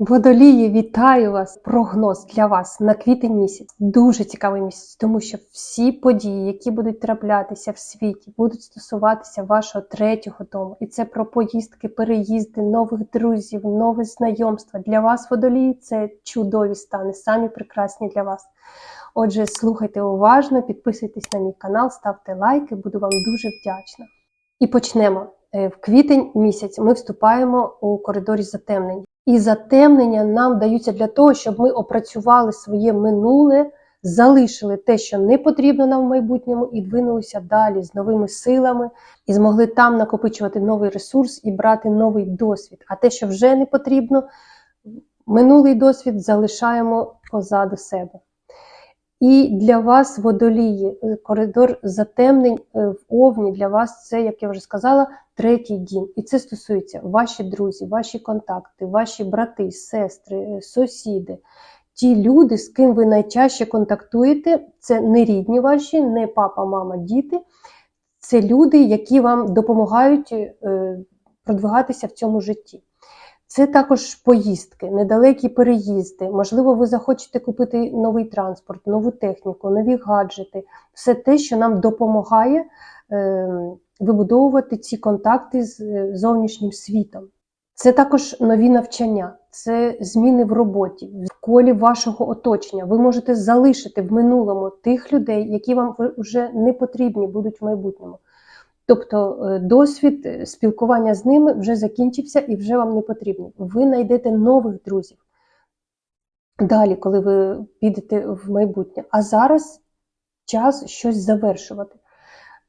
Водолії, вітаю вас! Прогноз для вас на квітень місяць. Дуже цікавий місяць, тому що всі події, які будуть траплятися в світі, будуть стосуватися вашого третього дому. І це про поїздки, переїзди, нових друзів, нове знайомства. Для вас, водолії, це чудові стани, самі прекрасні для вас. Отже, слухайте уважно, підписуйтесь на мій канал, ставте лайки, буду вам дуже вдячна. І почнемо. Е, В квітень місяць ми вступаємо у коридорі затемнень. І затемнення нам даються для того, щоб ми опрацювали своє минуле, залишили те, що не потрібно нам в майбутньому, і двинулися далі з новими силами, і змогли там накопичувати новий ресурс і брати новий досвід. А те, що вже не потрібно, минулий досвід залишаємо позаду себе. І для вас, водолії, е, коридор затемнень е, в Овні для вас це, як я вже сказала, третій дім. І це стосується ваші друзі, ваші контакти, ваші брати, сестри, е, сусіди. Ті люди, з ким ви найчаще контактуєте, це не рідні ваші, не папа, мама, діти. Це люди, які вам допомагають продвигатися в цьому житті. Це також поїздки, недалекі переїзди. Можливо, ви захочете купити новий транспорт, нову техніку, нові гаджети, все те, що нам допомагає е, вибудовувати ці контакти з е, зовнішнім світом. Це також нові навчання, це зміни в роботі, в колі вашого оточення. Ви можете залишити в минулому тих людей, які вам вже не потрібні будуть в майбутньому. Тобто е, досвід е, спілкування з ними вже закінчився і вже вам не потрібні. Ви знайдете нових друзів далі, коли ви підете в майбутнє. А зараз час щось завершувати.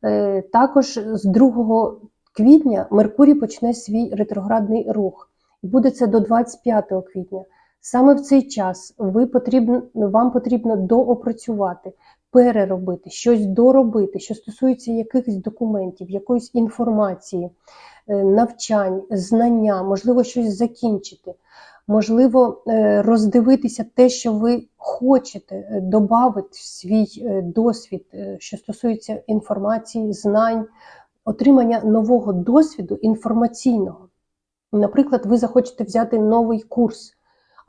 Е, Також з 2 квітня Меркурій почне свій ретроградний рух. Буде це до 25 квітня. Саме в цей час ви потрібно, вам потрібно доопрацювати, переробити, щось доробити, що стосується якихось документів, якоїсь інформації, е, навчань, знання, можливо, щось закінчити, можливо, е, роздивитися те, що ви хочете додати в свій е, досвід, е, що стосується інформації, знань, отримання нового досвіду інформаційного. Наприклад, ви захочете взяти новий курс,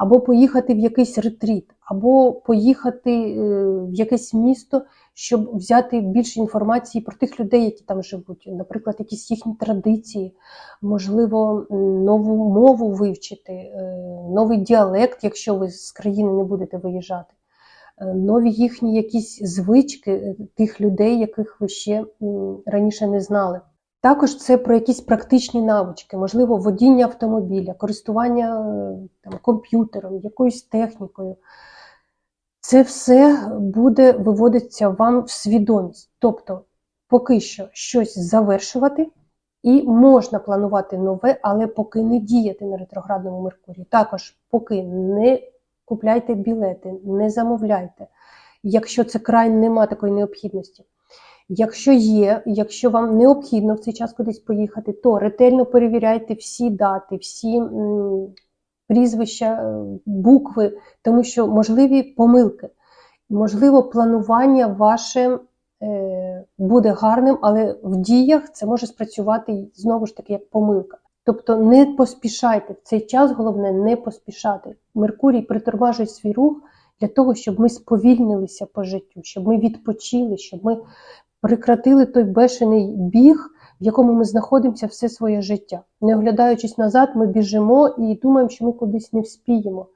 або поїхати в якийсь ретріт, або поїхати е, в якесь місто, щоб взяти більше інформації про тих людей, які там живуть, наприклад, якісь їхні традиції, можливо, нову мову вивчити, е, новий діалект, якщо ви з країни не будете виїжджати, е, нові їхні якісь звички тих людей, яких ви ще раніше не знали. Також це про якісь практичні навички, можливо, водіння автомобіля, користування е, там, комп'ютером, якоюсь технікою. Це все буде виводитися вам в свідомість. Тобто, поки що щось завершувати, і можна планувати нове, але поки не діяти на ретроградному Меркурії. Також поки не купляйте білети, не замовляйте, якщо це край нема такої необхідності. Якщо є, якщо вам необхідно в цей час кудись поїхати, то ретельно перевіряйте всі дати, всі прізвища, е, букви, тому що можливі помилки. Можливо, планування ваше е, буде гарним, але в діях це може спрацювати знову ж таки як помилка. Тобто не поспішайте в цей час, головне не поспішати. Меркурій притормажує свій рух для того, щоб ми сповільнилися по життю, щоб ми відпочили, щоб ми прекратили той бешений біг, в якому ми знаходимося все своє життя. Не оглядаючись назад, ми біжимо і думаємо, що ми кудись не вспіємо.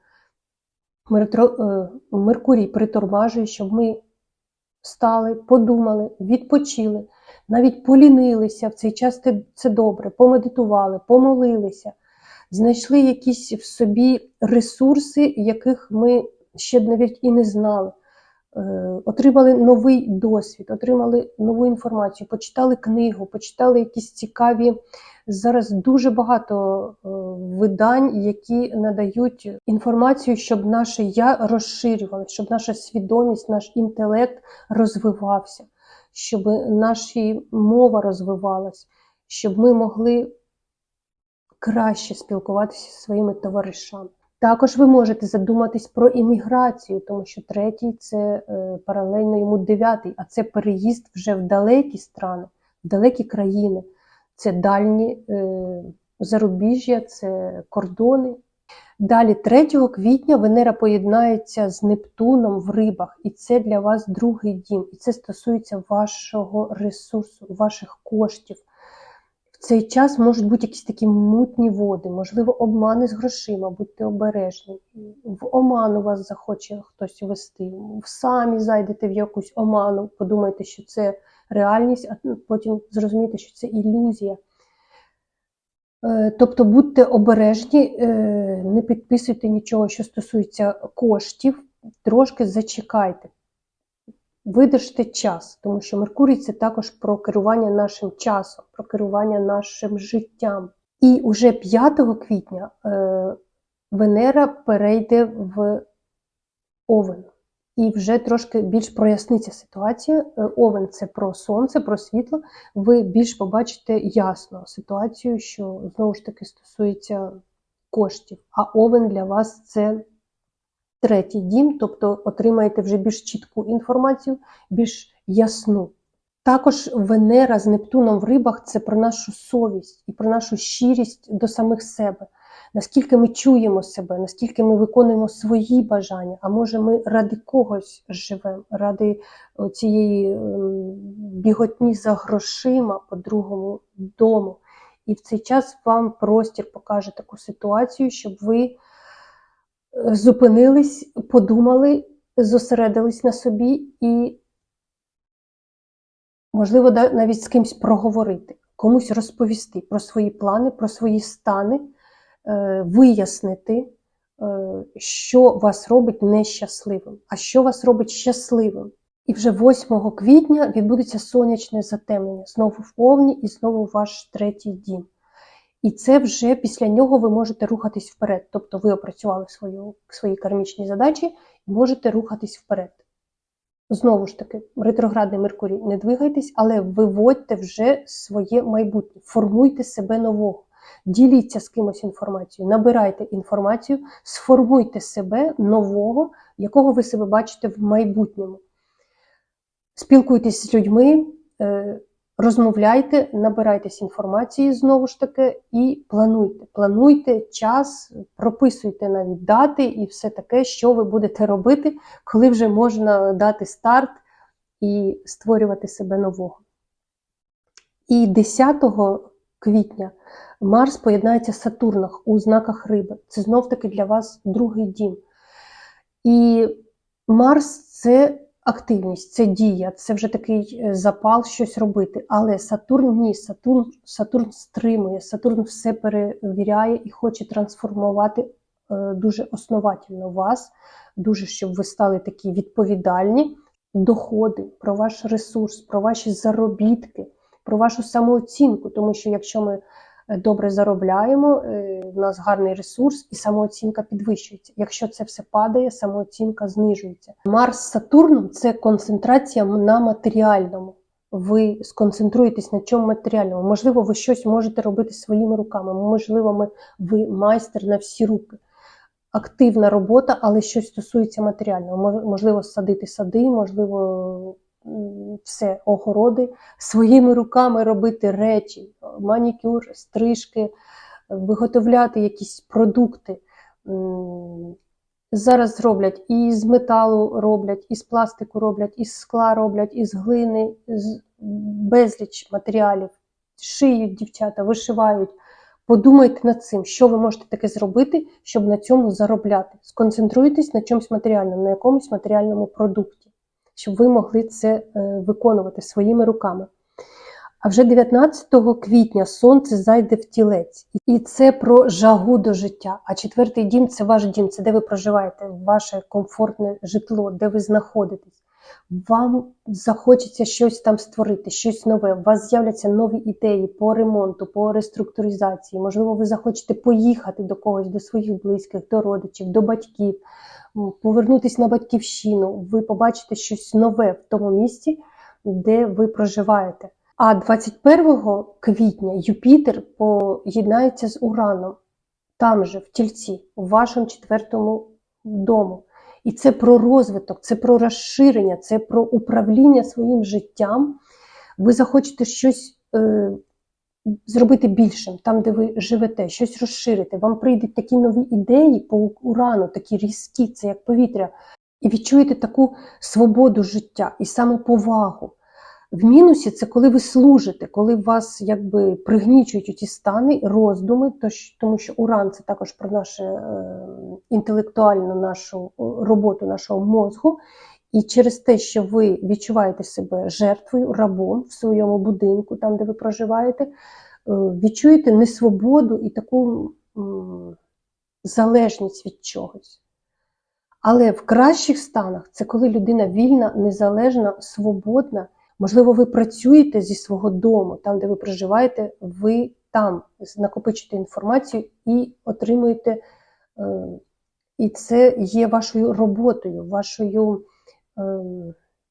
Е, Меркурій притормажує, щоб ми встали, подумали, відпочили, навіть полінилися в цей час це- це добре, помедитували, помолилися, знайшли якісь в собі ресурси, яких ми ще навіть і не знали. Е, Отримали новий досвід, отримали нову інформацію, почитали книгу, почитали якісь цікаві. Зараз дуже багато е, видань, які надають інформацію, щоб наше я розширювалося, щоб наша свідомість, наш інтелект розвивався, щоб наша мова розвивалась, щоб ми могли краще спілкуватися зі своїми товаришами. Також ви можете задуматись про імміграцію, тому що третій це е, паралельно йому дев'ятий, а це переїзд вже в далекі страни, в далекі країни. Це дальні е, зарубіжжя, це кордони. Далі, 3 квітня Венера поєднається з Нептуном в рибах, і це для вас другий дім. І це стосується вашого ресурсу, ваших коштів. В цей час можуть бути якісь такі мутні води, можливо, обмани з грошима, будьте обережні. В оману вас захоче хтось вести, самі зайдете в якусь оману, подумайте, що це реальність, а потім зрозумієте, що це ілюзія. Е, Тобто будьте обережні, е, не підписуйте нічого, що стосується коштів, трошки зачекайте. Видержте час, тому що Меркурій це також про керування нашим часом, про керування нашим життям. І уже 5 квітня е, Венера перейде в Овен. І вже трошки більш проясниться ситуація. Е, Овен це про сонце, про світло. Ви більш побачите ясно ситуацію, що знову ж таки стосується коштів. А овен для вас це третій дім, тобто отримаєте вже більш чітку інформацію, більш ясну. Також Венера з Нептуном в рибах це про нашу совість і про нашу щирість до самих себе. Наскільки ми чуємо себе, наскільки ми виконуємо свої бажання, а може ми ради когось живемо, ради цієї ем, біготні за грошима по другому дому. І в цей час вам простір покаже таку ситуацію, щоб ви е, зупинились, подумали, зосередились на собі і, можливо, навіть з кимось проговорити, комусь розповісти про свої плани, про свої стани, е, вияснити, е, що вас робить нещасливим, а що вас робить щасливим. І вже 8 квітня відбудеться сонячне затемнення, знову в повні і знову ваш третій дім. І це вже після нього ви можете рухатись вперед. Тобто ви опрацювали свою, свої кармічні задачі і можете рухатись вперед. Знову ж таки, ретроградний Меркурій, не двигайтесь, але виводьте вже своє майбутнє, формуйте себе нового, діліться з кимось інформацією, набирайте інформацію, сформуйте себе нового, якого ви себе бачите в майбутньому. Спілкуйтесь з людьми, е, розмовляйте, набирайтесь інформації знову ж таки і плануйте. Плануйте час, прописуйте навіть дати і все таке, що ви будете робити, коли вже можна дати старт і створювати себе нового. І 10 квітня Марс поєднається з Сатурном у знаках риби. Це знов-таки для вас другий дім. І Марс це активність, це дія, це вже такий е, запал щось робити. Але Сатурн ні, Сатурн Сатурн стримує, Сатурн все перевіряє і хоче трансформувати е, дуже основательно вас, дуже щоб ви стали такі відповідальні доходи, про ваш ресурс, про ваші заробітки, про вашу самооцінку. Тому що якщо ми добре заробляємо, е, в нас гарний ресурс і самооцінка підвищується. Якщо це все падає, самооцінка знижується. Марс з Сатурном це концентрація на матеріальному. Ви сконцентруєтесь на чому матеріальному. Можливо, ви щось можете робити своїми руками. Можливо, ви майстер на всі руки. Активна робота, але щось стосується матеріального. Можливо, садити сади, можливо, все огороди, своїми руками робити речі, манікюр, стрижки, виготовляти якісь продукти. Зараз роблять і з металу роблять, і з пластику роблять, і з скла роблять, і з глини, з безліч матеріалів. Шиють дівчата, вишивають. Подумайте над цим, що ви можете таке зробити, щоб на цьому заробляти. Сконцентруйтесь на чомусь матеріальному, на якомусь матеріальному продукті щоб ви могли це е, виконувати своїми руками. А вже 19 квітня сонце зайде в тілець, і це про жагу до життя. А четвертий дім це ваш дім, це де ви проживаєте, ваше комфортне житло, де ви знаходитесь. Вам захочеться щось там створити, щось нове. У вас з'являться нові ідеї по ремонту, по реструктуризації. Можливо, ви захочете поїхати до когось, до своїх близьких, до родичів, до батьків повернутися на батьківщину, ви побачите щось нове в тому місці, де ви проживаєте. А 21 квітня Юпітер поєднається з Ураном, там же, в тільці, у вашому четвертому дому. І це про розвиток, це про розширення, це про управління своїм життям. Ви захочете щось е, зробити більшим, там, де ви живете, щось розширити. Вам прийдуть такі нові ідеї по урану, такі різкі, це як повітря. І відчуєте таку свободу життя і самоповагу. В мінусі це коли ви служите, коли вас якби пригнічують ті стани, роздуми, то тому що уран це також про нашу е, інтелектуальну нашу е, роботу нашого мозку. І через те, що ви відчуваєте себе жертвою, рабом в своєму будинку, там, де ви проживаєте, е, відчуєте несвободу і таку залежність від чогось. Але в кращих станах це коли людина вільна, незалежна, свободна. Можливо, ви працюєте зі свого дому, там, де ви проживаєте, ви там накопичуєте інформацію і отримуєте, е, і це є вашою роботою, вашою е,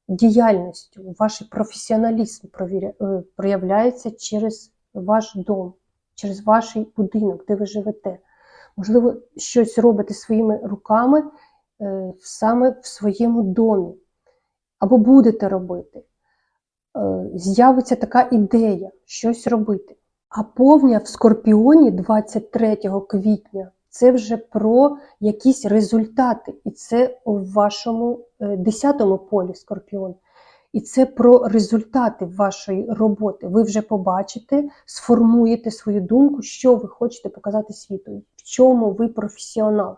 діяльністю, ваш професіоналізм е, проявляється через ваш дом, через ваш будинок, де ви живете. Можливо, щось робите своїми руками саме в своєму домі, або будете робити. Е, З'явиться така ідея щось робити. А повня в Скорпіоні 23 квітня це вже про якісь результати, і це у вашому е, 10-му полі Скорпіон. І це про результати вашої роботи. Ви вже побачите, сформуєте свою думку, що ви хочете показати світу, в чому ви професіонал.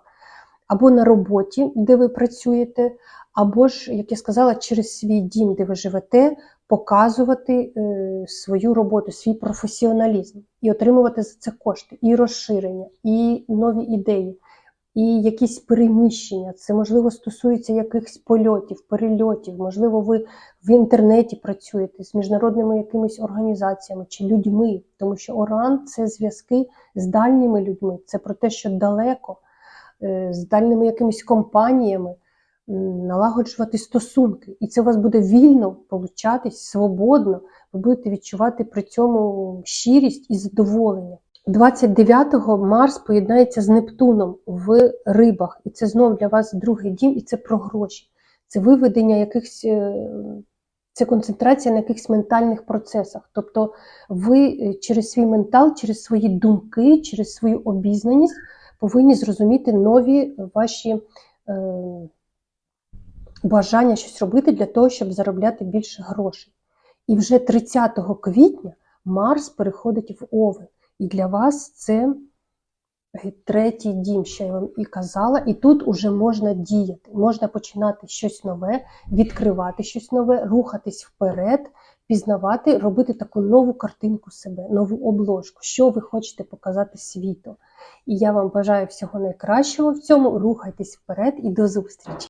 Або на роботі, де ви працюєте, або ж, як я сказала, через свій дім, де ви живете, показувати е, свою роботу, свій професіоналізм і отримувати за це кошти, і розширення, і нові ідеї, і якісь переміщення. Це можливо стосується якихось польотів, перельотів. Можливо, ви в інтернеті працюєте з міжнародними якимись організаціями чи людьми, тому що Оран це зв'язки з дальніми людьми. Це про те, що далеко, е, з дальніми якимись компаніями налагоджувати стосунки. І це у вас буде вільно получатись, свободно. Ви будете відчувати при цьому щирість і задоволення. 29-го Марс поєднається з Нептуном в рибах, і це знов для вас другий дім, і це про гроші. Це виведення якихось, е, це концентрація на якихось ментальних процесах. Тобто ви е, через свій ментал, через свої думки, через свою обізнаність повинні зрозуміти нові ваші е, бажання щось робити для того, щоб заробляти більше грошей. І вже 30 квітня Марс переходить в Овен. І для вас це е, третій дім, що я вам і казала, і тут уже можна діяти, можна починати щось нове, відкривати щось нове, рухатись вперед, пізнавати, робити таку нову картинку себе, нову обложку, що ви хочете показати світу. І я вам бажаю всього найкращого в цьому. Рухайтесь вперед і до зустрічі!